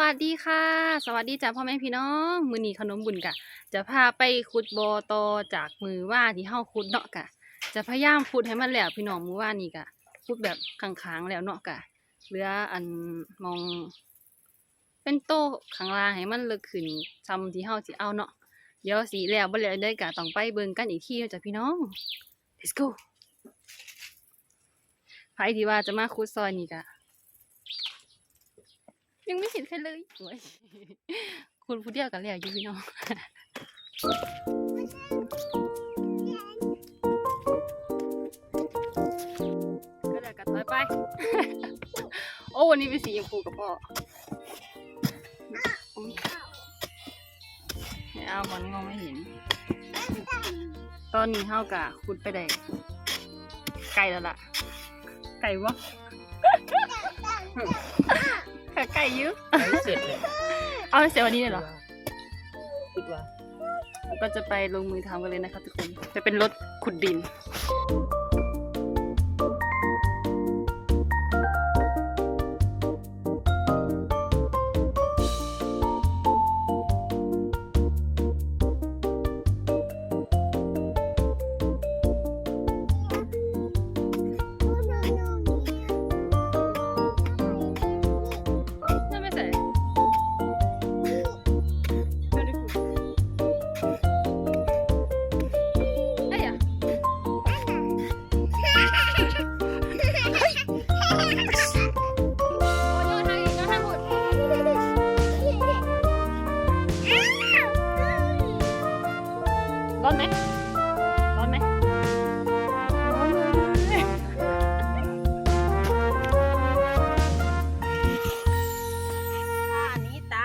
วัสดีค่ะ สวัสดีจ้าพ่อแม่พี่น้องมือนีขนมบุญกะ จะพาไปขุดบอตอจากมือว่าที่เฮาขุดเนาะกะ จะพยายามขุดให้มันแล้วพี่น้องมือว่านี่กะขุดแบบค้างๆแล้วเนาะกะเหลืออันมอง เป็นโต๊ะข้างล่างให้มันเลิกขึ้นซ้ำที่เฮาสิเอาเนาะเดี๋ยวสิแล้วบ่แล้วได้กะต้องไปเบิ่งกันอีกทีเนาะจ้ะพี่น้อง let's go ไผที่ว่าจะมาขุดซอยนี่กะ ยังไม่เห็นใครเลยโอยคุณผู้เดียวกันแล้วอยู่พี่น้องก็เดี๋ยวกันถอยไป โอ้วันนี้เป็นสีชมพูกับพ่อไม่เอาบอลมองไม่เห็น ตอนนี้เฮากะขุดไปได้ไกลแล้วล่ะ ไก่วะ ไก่อยื้อไม่เสร็จเลยเอาเสร็จวันนี้เลยเหรอ คิดว่าแล้วก็จะไปลงมือทำกันเลยนะคะทุกคน จะเป็นรถขุดดินนั่น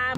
าม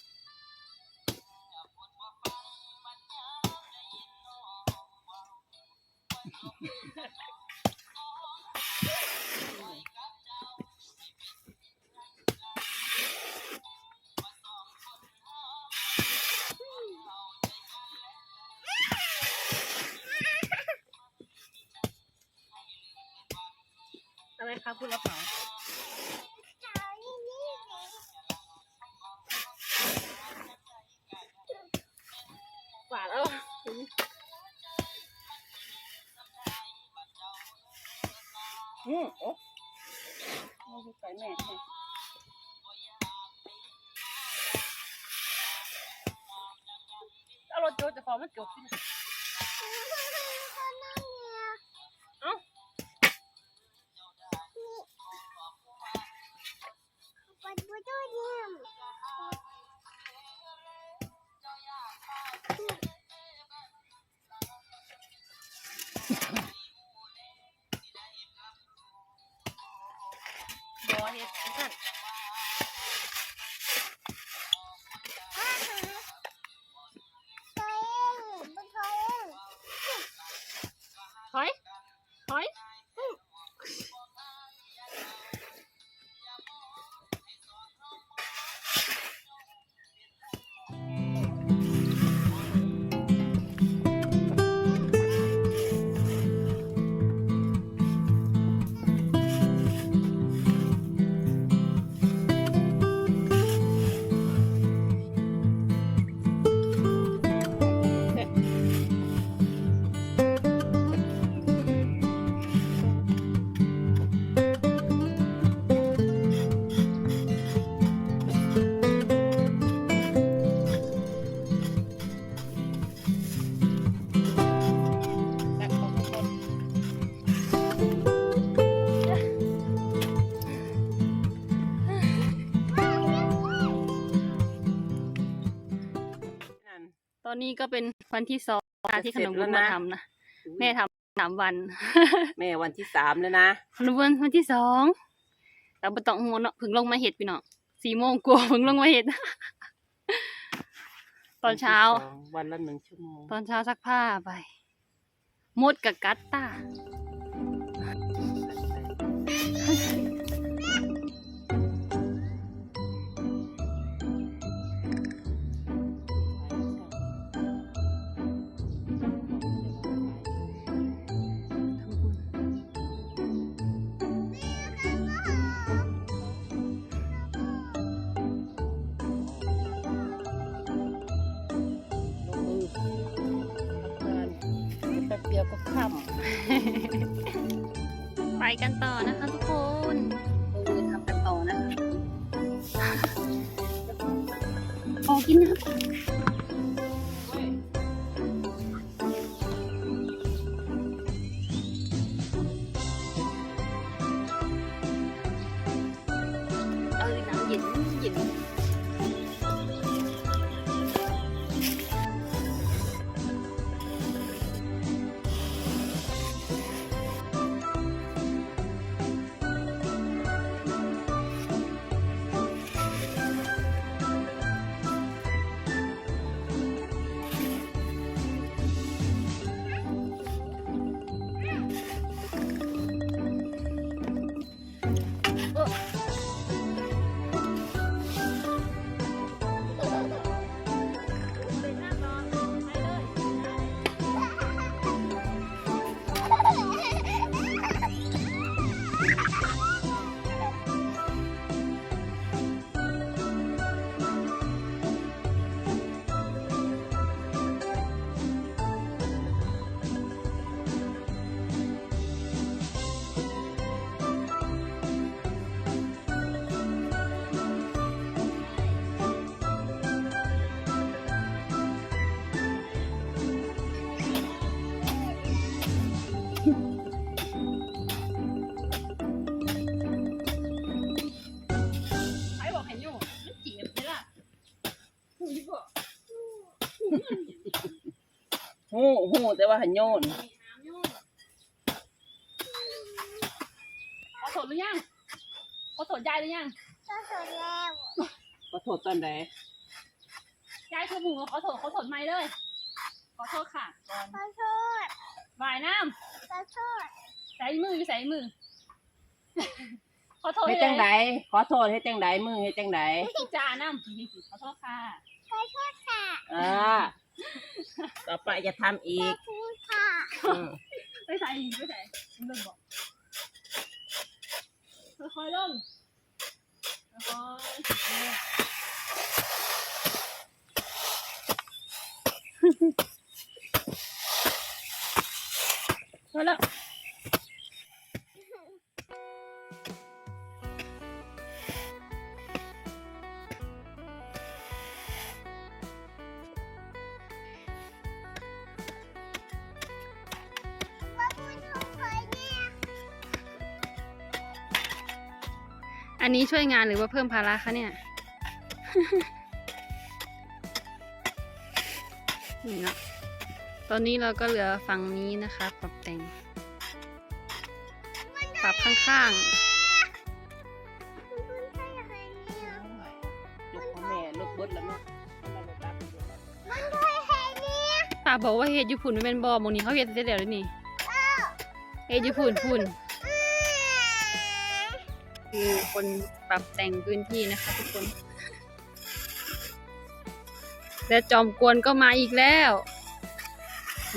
อืมโอ้เราไก่แม่ให้เอารถโจจะฟอมันจบที่ไหน นี้ก็เป็นวันที่สองค่ะที่ขนมบุญมาทำนะอุ๊ยแม่ทำสามวัน แม่วันที่สามแล้วนะขนมบุญวันที่สองแต่บ่ต้องงงเนาะเพิ่งลงมาเห็ดพี่น้องสี่โมงกว่าเพิ่งลงมาเห็ดตอนเช้าวันที่สองวันละหนึ่งชั่วโมง ตอนเช้าซักผ้าไปมดกับกัตตา ไปกันต่อนะคะทุกคน หูหูแต่ว่าหันโยนน้ำโยกขอโทษหรือยังขอโทษยายหรือยังขอโทษตอนไหนยายคือหมูขอโทษขอโทษไม่เลย ขอโทษค่ะก่อนวายน้ำใส่มืออยู่ใส่มือ ขอโทษเฮ็ดจังไดขอโทษเฮ็ดจังไดมือเฮ็ดจังไดพี่จาน้ำขอโทษค่ะอ่า ต่อไปจะทำอีกอืมไปใส่อีกไปใส่ไมเดินบอกค่อยๆลงค่อยๆพอแล้ว นนี้ช่วยงานหรือว่าเพิ่มภาระคะเนี่ย นี่เนาะ ตอนนี้เราก็เหลือฝั่งนี้นะคะ ปรับแต่ง ปรับข้างลูกของแม่ลูกเบิดแล้วเนาะเราบ่รับอยู่แล้วๆป้าบอกว่าเฮ็ดอยู่พุ่นมันเป็นบอหมองนี้เขาเฮ็ดได้แล้วเด้อนี่ เฮ็ดอยู่พุ่นพุ่น คือคนปรับแต่งพื้นที่นะคะทุกคน และจอมกวนก็มาอีกแล้ว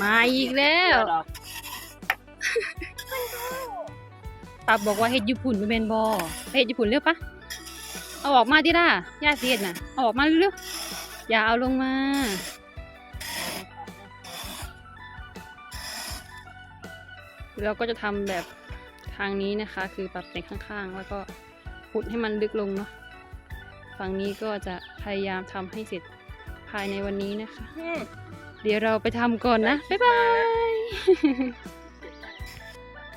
มาอีกแล้วปับบอกว่าเฮ็ดญี่ปุ่นบ่แม่นบ่ไปเฮ็ดญี่ปุ่นเร็วปะเอาออกมาดิล่ะย่าเสิเฮ็ดน่ะเอาออกมาเร็วอย่าเอาลงมา เราก็จะทำแบบ ทางนี้นะคะ คือปรับแต่งข้างๆ แล้วก็ขุดให้มันลึกลงเนาะฝั่งนี้ก็จะพยายามทำให้เสร็จภายในวันนี้นะคะ เดี๋ยวเราไปทำก่อนนะ บ๊ายบาย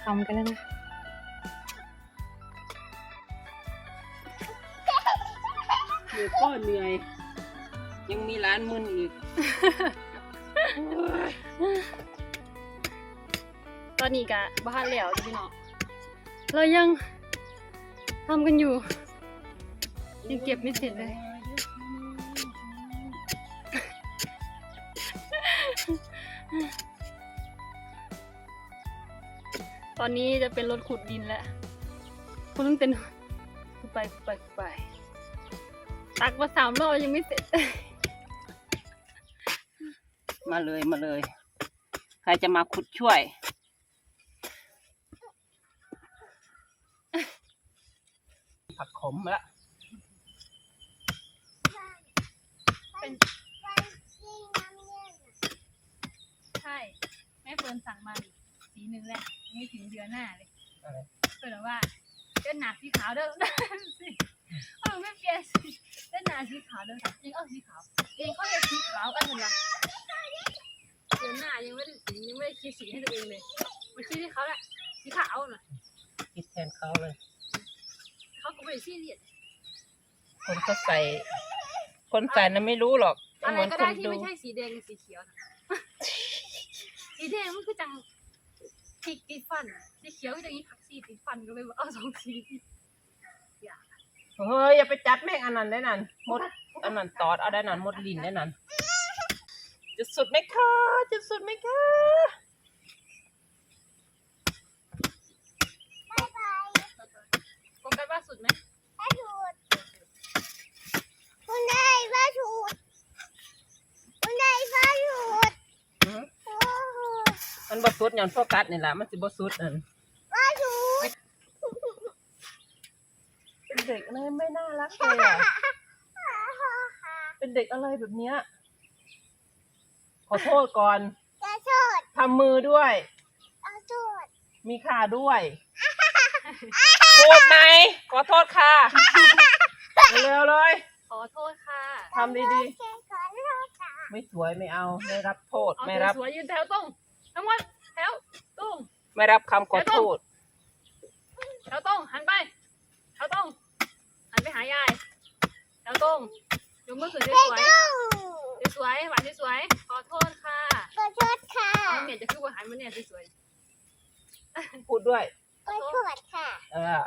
ทำกันแล้วนะเหนื่อยก็เหนื่อย ยังมีร้านมืนอีก ตอนนี้กะบ้านแล้วพี่น้อง เรายังทำกันอยู่ ยังเก็บไม่เสร็จเลย ตอนนี้จะเป็นรถขุดดินแล้วคุณต้องเป็นขุไปขุไปขุไปตักมาสามรอบยังไม่เสร็จ มาเลยมาเลย ใครจะมาขุดช่วย ผักข มละเป็นใช่แม่เฟิร์นสั่งมาดิสีหนึ่งแหละยังไม่ถึงเดือนหน้าเลยอะไรเฟิร์นบอกว่าเส้นหนาสีขาวเด้อ สิเออไม่เปลี่ยนสีเส้นหนาสีขาวเด้อจริงเอาสีขาวเองเขาเรียกสีขาวกันเหมือนกันเดือนหน้ายังไม่ได้สียังไม่ได้คิดสีให้ตัวเองเลยมันคิดที่เขาแหละสีขาวน่ะคิดแทนเขาเลยเขาก็ ไม่ได้ซีเรียสคนเขาใส่ คนใส่นั้นไม่รู้หรอกอะไรเหมือนก็คได้นที่ดูไม่ใช่สีแดงกับสีเขียวนะ สีแดงมันคือจังติดติดฟันสีเขียวก็จะมีผักสีติดฟันก็เลยว่าเอาสองสีเฮ้ยอย่าไปจัดแม่งอันนั้นได้นั่นมดอันนั้นตอดเอาได้นั่นมดลินได้นั่นจะสุดไหมคะจะสุดไหมคะ โฟกัสว่าสุดไหม คุณนายพระชูดคุณนายพระชูด หือ โอ้โห มันบ สุดอย่างโฟกัสนี่แหละมันสิบสุดนั่นพระชูดเป็นเด็กอะไรไม่น่ารักเลยอะเป็นเด็กอะไรแบบเนี้ยขอโทษก่อนกระโดดทำมือด้วยกระโดดมีขาด้วยพูดไหมขอโทษค่ะเร็วๆเลย ขอโทษค่ะทำดีเก่งขอโทษค่ะๆไม่สวยไม่เอาไม่รับโทษเอาไม่รับสวยๆยืนแถวตรงทั้งหมดแถวตรงไม่รับคำขอโทษแถวตรงหันไปแถวตรงหันไปหายายแถวตรงยกมือขึ้นสไม่วยต้องๆสวยๆหวานสวยๆขอโทษค่ะขอโทษค่ะเอาเนี่ยจะคือว่าหันมาเนี่ยสวยพูดด้วยขอโทษค่ะเออ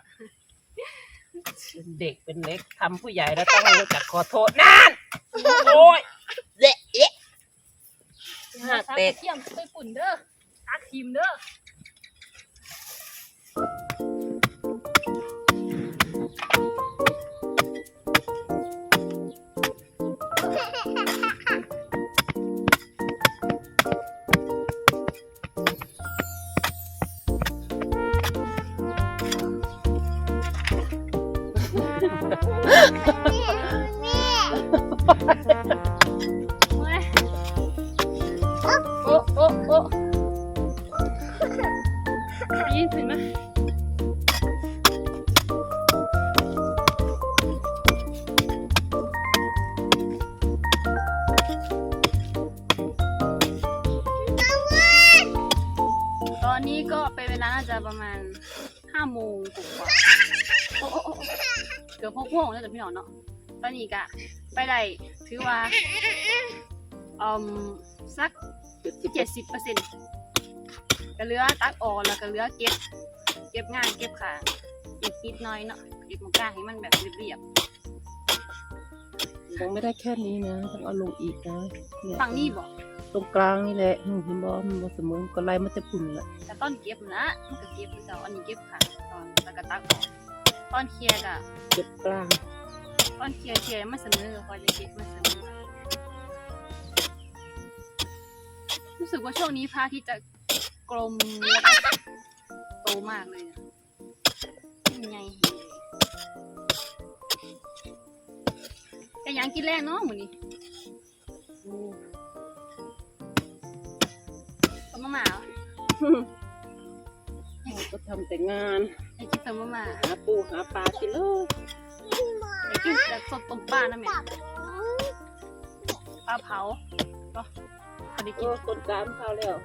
เป็นเด็กเป็นเล็กทำผู้ใหญ่แล้วต้องรู้จักขอโทษนั่นโอ้ยเละเอ๊ะๆหักซักเตะกระเทียมไปฝุ่นเด้อตัก ทีมเด้อแม่เอบหกโมงแล้วแต่พี่หนอนเนาะตอนนี้กะไปได้ถือว่าอืมสักเจ็ดสิบเปอร์เซ็นต์ก็เหลือตักออกแล้วก็เหลือเก็บ เก็บงานเก็บขาอีกนิดหน้อยเนาะเก็บหมกกล้าให้มันแบบเรียบยังไม่ได้แค่นี้นะต้องเอาลงอีกนะเนี่ยๆฝั่งนี้บอกตรงกลางนี่แหละอืมเห็นบอมันบอเสมอก็ไล่มันจะปุ่นละแต่ตอนเก็บนะมันก็เก็บคือเจ้าอันนี้เก็บขาตอนแล้วก็ตักออก ตอนเคลียร์กะเก็บกลางตอนเคลียร์เคลียร์มันเสมอก็คอยจะเก็บมันเสมอรู้สึกว่าช่วงนี้พระอาที่จะกลมแล้วก็โตมากเลยอะยังไงแต่ยังกินแรงเนาะหมูนี่ต้มมะหมาเหรอก็ทำแต่งาน ไอ้กินต้มมะหมาหาปูหาปลากินเลยไอ้กินแต่สดต้มปลานะแม่ปลาเผาก็พอได้กิโอ้นคนกลางเข้าแล้ว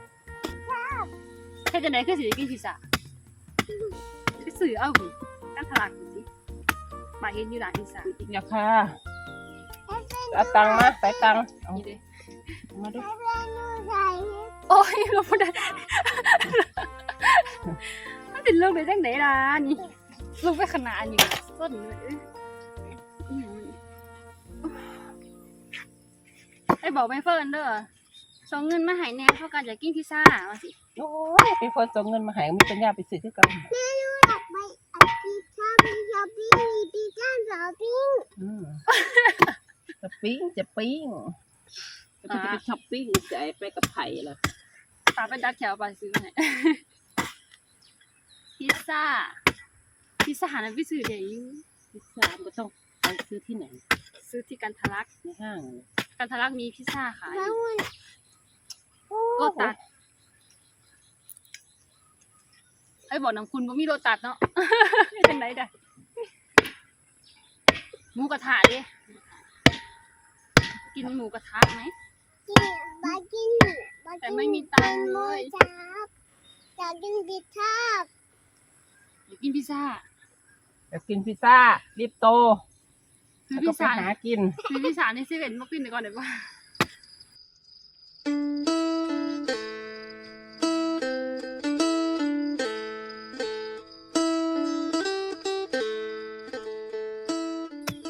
แค่จะไหนคือสิได้กินพิซซ่าไปสื่อเอาหูกันทลากดูสิมาเห็นอยู่ร้านพิซซ่าอย่าค่ะเอาตังค์มาใส่ตังค์เอานี่เด้มาดูให้เพื่อนหนูใส่โอ้ยเราไม่ได้ มันเป็นลูกได้จังไหนล่ะนี่ลูกไปขนาดนี้ส้นเลยเอ้ยอิหยังนี่ไอ้บอกไม่เฟิร์นเด้อส่งเงินมาให้แหน่เพราะการจะกินพิซซ่าว่าสิโอ้ยเป็นคนส่งเงินมาใหายมีปัญญาไปซื้อที่กันอยากไปอาทิตย์ชอบไปช้อปปิ้งมีพิซซ่าช้อปปิ้งอืมจะปิ้งจะปิ้งจะไปช้อปปิ้งจะไปกับไผ่ล่ะตาไปดักแถวไปซื้อให้ พิซซ่า พิซซ่าหาน้ำพิซื้อเดี๋ยวอยู่พิซซ่าก็ต้องไปซื้อที่ไหน ซื้อที่กันทะลักในห้างกันทะลักมีพิซซ่าขายแล้วมันโลตัสไอ้บอกน้ำคุณบ่มีโลตัสเนาะ เป็นไรได้หมูกระทะดิ กินหมูกระทะไหม กินบากินบากินแต่ไม่มีตังค์เลยจับอยากกินพิซซ่า เดี๋ยวกินพิซซ่าอยากกินพิซซ่ารีบโตซื้อแล้วพิก็ซไปซ่าหากินซื้อพิซซ่าในเซเว่นมากินเดี๋ยวก่อนเดี๋ยวว่า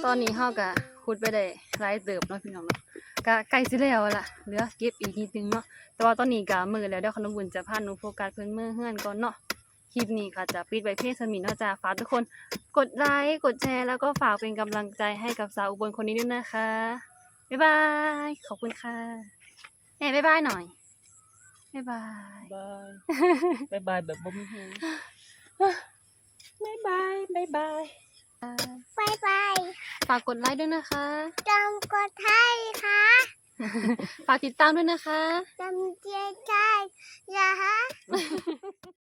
ตอนนี้เฮาก็ขุดไปได้หลายเติบเนาะพี่น้องเนาะก็ใกล้สิแล้วล่ะเหลือเก็บอีกนิดนึงเนาะแต่ว่าตอนนี้ก็มือแล้วเดี๋ยวขนมบุญจะพาหนูโฟกัสเพิ่นมือเฮือนก่อนเนาะ คลิปนี้ค่ะจะปิดไว้เพียงสมินเนาะจ้าฝากทุกคนกดไลค์กดแชร์แล้วก็ฝากเป็นกำลังใจให้กับสาวอุบลคนนี้ด้วยนะคะ บ๊ายบาย ขอบคุณค่ะเอ้ยบ๊ายบายหน่อย บ๊ายบาย บายบายบายแบบบ่มีหูบายบายบายบายไปไปฝากกดไลค์ด้วยนะคะ จำกดให้ค่ะ ฝากติดตามด้วยนะคะ จำเจียใจอย่าฮะ